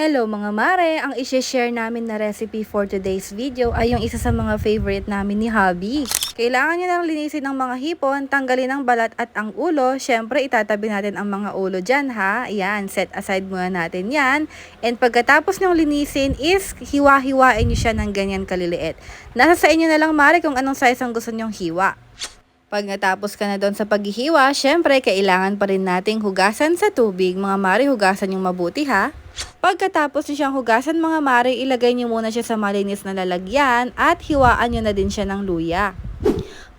Hello mga mare! Ang isi-share namin na recipe for today's video ay yung isa sa mga favorite namin ni Hubby. Kailangan nyo lang linisin ang mga hipon, tanggalin ang balat at ang ulo. Siyempre, itatabi natin ang mga ulo dyan ha. Yan, set aside muna natin yan. And pagkatapos nyo linisin is hiwa-hiwain nyo siya ng ganyan kaliliit. Nasa sa inyo na lang mare kung anong size ang gusto nyong hiwa. Pag natapos ka na doon sa paghihiwa, syempre, kailangan pa rin nating hugasan sa tubig. Mga mare, hugasan yung mabuti ha. Pagkatapos niyo siyang hugasan mga mare, ilagay niyo muna siya sa malinis na lalagyan at hiwaan niyo na din siya ng luya.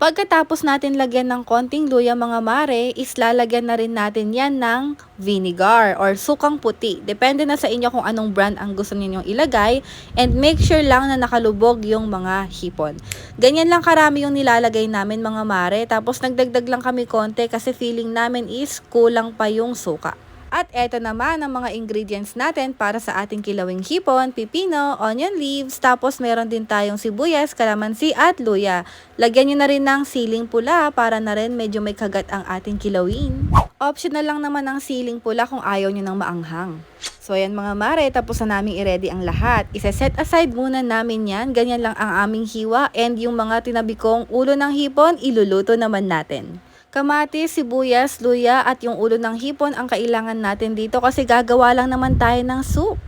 Pagkatapos natin lagyan ng konting luya mga mare, is lalagyan na rin natin yan ng vinegar or sukang puti. Depende na sa inyo kung anong brand ang gusto ninyong ilagay and make sure lang na nakalubog yung mga hipon. Ganyan lang karami yung nilalagay namin mga mare tapos nagdagdag lang kami konti kasi feeling namin is kulang pa yung suka. At eto naman ang mga ingredients natin para sa ating kilawing hipon, pipino, onion leaves, tapos meron din tayong sibuyas, kalamansi at luya. Lagyan nyo na rin ng siling pula para na rin medyo may kagat ang ating kilawin. Optional lang naman ang siling pula kung ayaw nyo ng maanghang. So ayan mga mare, tapos na namin i-ready ang lahat. Isa-set aside muna namin yan. Ganyan lang ang aming hiwa and yung mga tinabi kong ulo ng hipon, iluluto naman natin. Kamatis, sibuyas, luya at yung ulo ng hipon ang kailangan natin dito kasi gagawa lang naman tayo ng soup.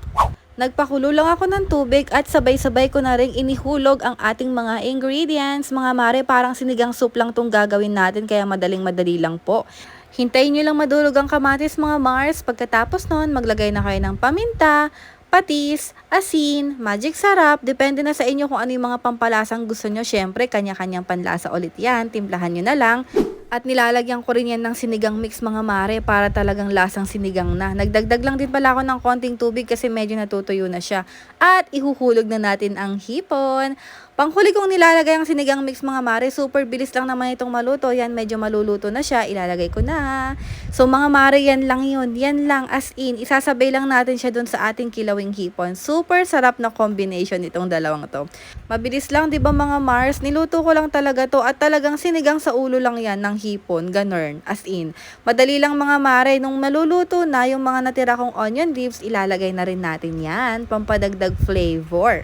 Nagpakulo lang ako ng tubig at sabay-sabay ko na rin inihulog ang ating mga ingredients. Mga mare, parang sinigang soup lang tong gagawin natin kaya madaling-madali lang po. Hintayin nyo lang madulog ang kamatis mga Mars. Pagkatapos nun, maglagay na kayo ng paminta, patis, asin, magic sarap. Depende na sa inyo kung ano yung mga pampalasang gusto nyo. Siyempre, kanya-kanyang panlasa ulit yan. Timplahan nyo na lang. At nilalagyan ko rin yan ng sinigang mix mga mare para talagang lasang sinigang na. Nagdagdag lang din pala ako ng konting tubig kasi medyo natutuyo na siya. At ihuhulog na natin ang hipon. Panghuli kong nilalagay ang sinigang mix mga mare. Super bilis lang naman itong maluto. Yan medyo maluluto na siya. Ilalagay ko na. So mga mare yan lang yun. Yan lang as in. Isasabay lang natin siya dun sa ating kilawing hipon. Super sarap na combination itong dalawang to. Mabilis lang 'di ba mga Mars? Niluto ko lang talaga to at talagang sinigang sa ulo lang yan ng hipon, ganern, as in. Madali lang mga mare, nung maluluto na yung mga natira kong onion leaves, ilalagay na rin natin yan, pampadagdag flavor.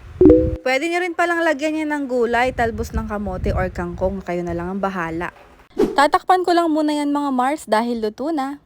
Pwede nyo rin palang lagyan yan ng gulay, talbos ng kamote or kangkong, kayo na lang ang bahala. Tatakpan ko lang muna yan mga Mars dahil luto na.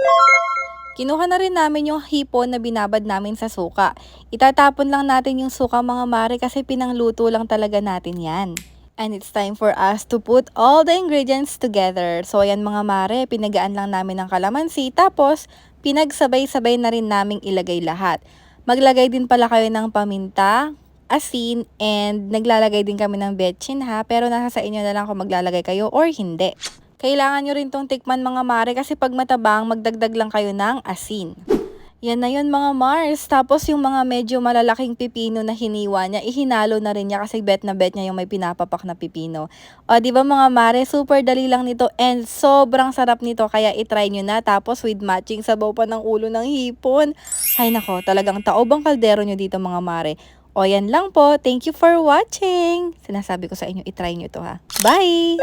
Kinuha na rin namin yung hipon na binabad namin sa suka. Itatapon lang natin yung suka mga mare kasi pinangluto lang talaga natin yan. And it's time for us to put all the ingredients together. So ayan mga mare, pinagaan lang namin ng kalamansi tapos pinagsabay-sabay na rin naming ilagay lahat. Maglagay din pala kayo ng paminta, asin, and naglalagay din kami ng betchin ha, pero nasa sa inyo na lang kung maglalagay kayo or hindi. Kailangan nyo rin tong tikman mga mare kasi pag matabang, magdagdag lang kayo ng asin. Yan na yun mga Mars. Tapos yung mga medyo malalaking pipino na hiniwa niya, ihinalo na rin niya kasi bet na bet niya yung may pinapapak na pipino. O di ba mga Mare, super dali lang nito and sobrang sarap nito kaya itry nyo na. Tapos with matching sabaw pa ng ulo ng hipon. Ay nako, talagang taobang kaldero nyo dito mga Mare. O yan lang po. Thank you for watching. Sinasabi ko sa inyo, itry nyo to ha. Bye!